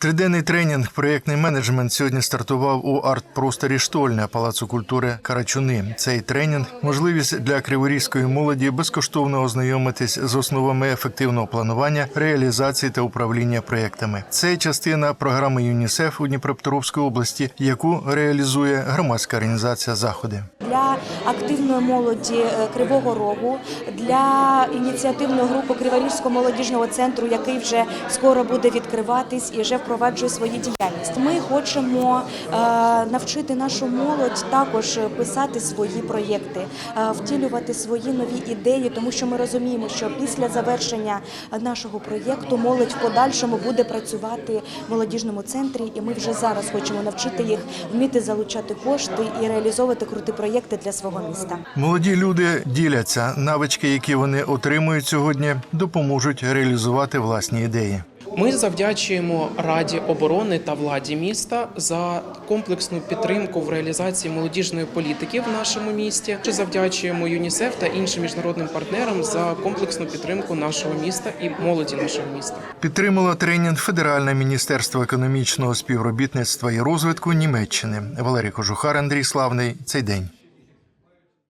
Триденний тренінг проєктний менеджмент сьогодні стартував у арт-просторі Штольне Палацу культури Карачуни. Цей тренінг можливість для криворізької молоді безкоштовно ознайомитись з основами ефективного планування, реалізації та управління проєктами. Це частина програми ЮНІСЕФ у Дніпропетровській області, яку реалізує громадська організація Заходи. Для активної молоді е, Кривого Рогу, для ініціативної групи Криворізького молодіжного центру, який вже скоро буде відкриватись і вже впроваджує свою діяльність. Ми хочемо е, навчити нашу молодь також писати свої проєкти, е, втілювати свої нові ідеї, тому що ми розуміємо, що після завершення нашого проєкту молодь в подальшому буде працювати в молодіжному центрі, і ми вже зараз хочемо навчити їх вміти залучати кошти і реалізовувати круті проєкти для свого міста. Молоді люди діляться навички, які вони отримують сьогодні, допоможуть реалізувати власні ідеї. Ми завдячуємо Раді оборони та владі міста за комплексну підтримку в реалізації молодіжної політики в нашому місті. Чи завдячуємо ЮНІСЕФ та іншим міжнародним партнерам за комплексну підтримку нашого міста і молоді нашого міста. Підтримало тренінг Федеральне міністерство економічного співробітництва і розвитку Німеччини. Валерій Кожухар, Андрій Славний. Цей день.